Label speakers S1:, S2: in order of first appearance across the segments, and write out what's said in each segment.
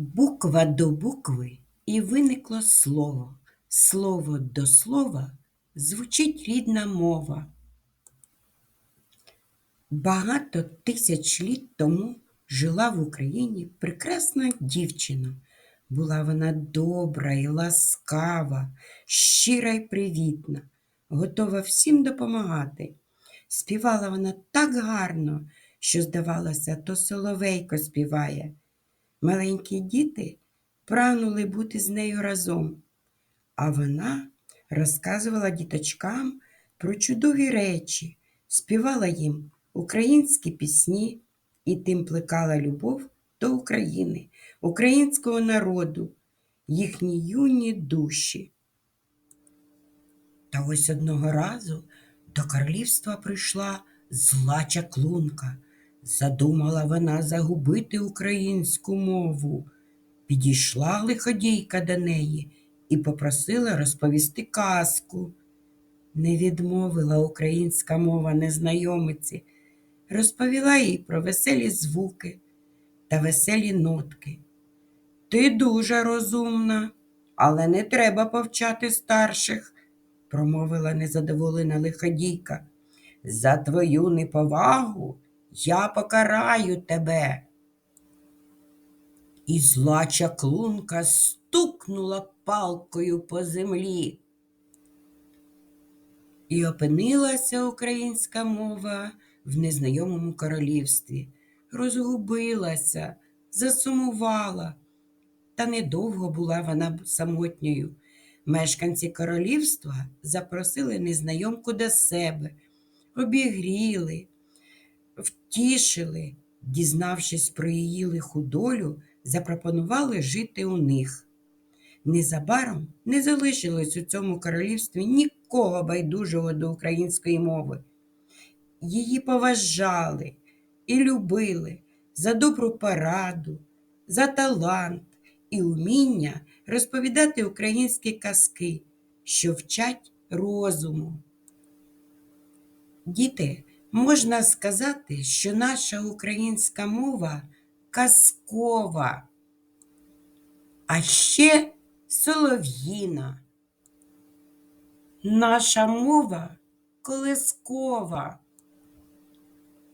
S1: Буква до букви і виникло слово. Слово до слова звучить рідна мова. Багато тисяч літ тому жила в Україні прекрасна дівчина. Була вона добра і ласкава, щира й привітна, готова всім допомагати. Співала вона так гарно, що, здавалося, то соловейко співає. Маленькі діти прагнули бути з нею разом, а вона розказувала діточкам про чудові речі, співала їм українські пісні і тим плекала любов до України, українського народу, їхні юні душі. Та ось одного разу до королівства прийшла зла чаклунка. Задумала вона загубити українську мову. Підійшла лиходійка до неї і попросила розповісти казку. Не відмовила українська мова незнайомиці, розповіла їй про веселі звуки та веселі нотки. Ти дуже розумна, але не треба повчати старших, промовила незадоволена лиходійка. За твою неповагу я покараю тебе. І зла чаклунка стукнула палкою по землі. І опинилася українська мова в незнайомому королівстві, розгубилася, засумувала. Та недовго була вона самотньою. Мешканці королівства запросили незнайомку до себе, обігріли, втішили, дізнавшись про її лиху долю, запропонували жити у них. Незабаром не залишилось у цьому королівстві нікого байдужого до української мови. Її поважали і любили за добру пораду, за талант і уміння розповідати українські казки, що вчать розуму. Діти, можна сказати, що наша українська мова казкова, а ще солов'їна. Наша мова колискова.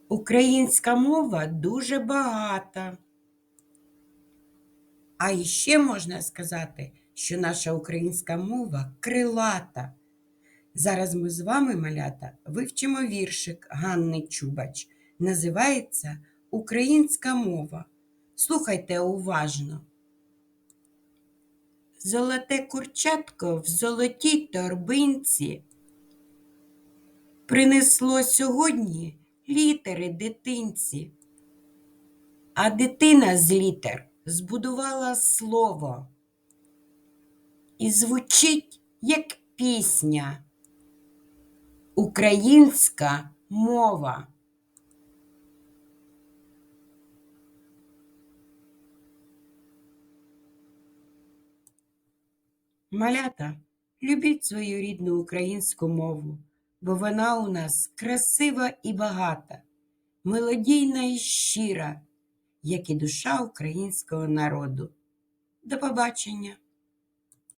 S1: Українська мова дуже багата. А іще можна сказати, що наша українська мова крилата. Зараз ми з вами, малята, вивчимо віршик Ганни Чубач. Називається Українська мова. Слухайте уважно. Золоте курчатко в золотій торбинці принесло сьогодні літери дитинці, а дитина з літер збудувала слово і звучить як пісня. Українська мова. Малята, любіть свою рідну українську мову, бо вона у нас красива і багата, мелодійна і щира, як і душа українського народу. До побачення!